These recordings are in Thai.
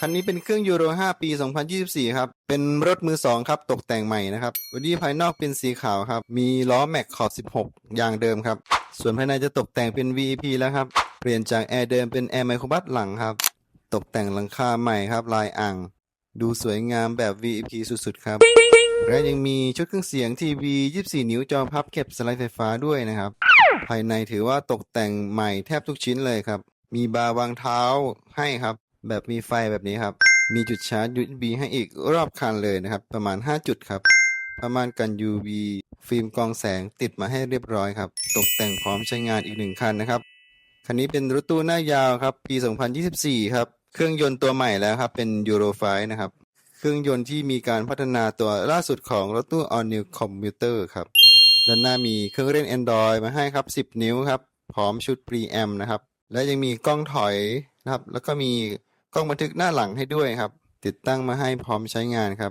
คันนี้เป็นเครื่องยูโร 5 ปี 2024 ครับ เป็นรถมือ 2 ครับ ตกแต่งใหม่นะครับบอดี้ภายนอกเป็นสีขาวครับ มีล้อแม็กขอบ 16 อย่างเดิมครับ ส่วนภายในจะตกแต่งเป็น VEP แล้วครับ เปลี่ยนจากแอร์เดิมเป็นแอร์ไมโครบัสหลังครับ ตกแต่งหลังคาใหม่ครับ ลายอ่าง ดูสวยงามแบบ VEP สุดๆ ครับ และยังมีชุดเครื่องเสียงทีวี 24 นิ้วจอพับเก็บสไลด์ไฟฟ้าด้วยนะครับ ภายในถือว่าตกแต่งใหม่แทบทุกชิ้นเลยครับ มีบาร์วางเท้าให้ครับ แบบมีไฟแบบนี้ครับ มีจุดชาร์จ USB ให้อีกรอบคันเลยนะครับ ประมาณ 5 จุดครับ ประมาณกัน UV ฟิล์มกองแสงติดมาให้เรียบร้อยครับ ตกแต่งพร้อมใช้งานอีกหนึ่งคันนะครับ คันนี้เป็นรถตู้หน้ายาวครับ ปี 2024 ครับ เครื่องยนต์ตัวใหม่แล้วครับ เป็น Euro 5นะครับ เครื่องยนต์ที่มีการพัฒนาตัวล่าสุดของรถตู้ All New Commuter ครับ ด้านหน้ามีเครื่องเล่น Android มาให้ครับ 10 นิ้วครับ พร้อมชุด Preamp นะครับ และยังมีกล้องถอยนะครับ แล้วก็มี กล้องบันทึกหน้าหลังให้ด้วยครับ ติดตั้งมาให้พร้อมใช้งานครับ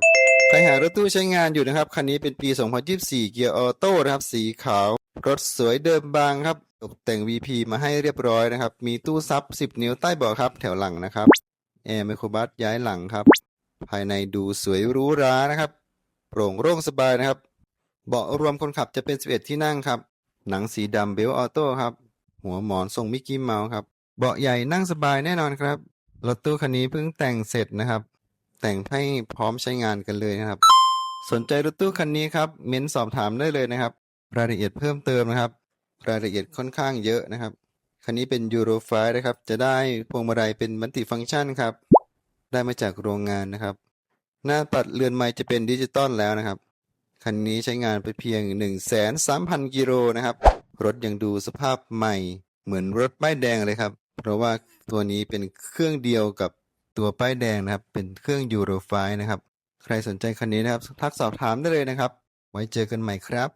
ใครหารถตู้ใช้งานอยู่นะครับ คันนี้เป็นปี 2024 เกียร์ออโต้นะครับ สีขาว รถสวยเดิมบางครับ ตกแต่ง VP มาให้เรียบร้อยนะครับ มีตู้ซับ 10 นิ้วใต้เบาะครับ แถวหลังนะครับ แอร์ไมโครบัสย้ายหลังครับ ภายในดูสวยหรูหรานะครับ โปร่งโล่งสบายนะครับ เบาะรวมคนขับจะเป็น 11 ที่นั่งครับ หนังสีดำเบลออโต้ครับ หัวหมอนทรงมิกกี้เมาส์ครับ เบาะใหญ่นั่งสบายแน่นอนครับ รถตู้คันนี้เพิ่งแต่งเสร็จนะครับ แต่งให้พร้อมใช้งานกันเลยนะครับ สนใจรถตู้คันนี้ครับ เม้นสอบถามได้เลยนะครับ รายละเอียดเพิ่มเติมนะครับ รายละเอียดค่อนข้างเยอะนะครับ คันนี้เป็น Euro 5นะครับ จะได้พวงมาลัยเป็นมัลติฟังก์ชันครับ ได้มาจากโรงงานนะครับ หน้าปัดเรือนไม้จะเป็นดิจิตอลแล้วนะครับ คันนี้ใช้งานไปเพียง 1 3 0 0 0 0กิโลนะครับ รถยังดูสภาพใหม่ เหมือนรถป้ายแดงเลยครับ เพราะว่าตัวนี้เป็นเครื่องเดียวกับตัวป้ายแดงนะครับ เป็นเครื่องยูโรไฟนะครับ ใครสนใจคันนี้นะครับ ทักสอบถามได้เลยนะครับ ไว้เจอกันใหม่ครับ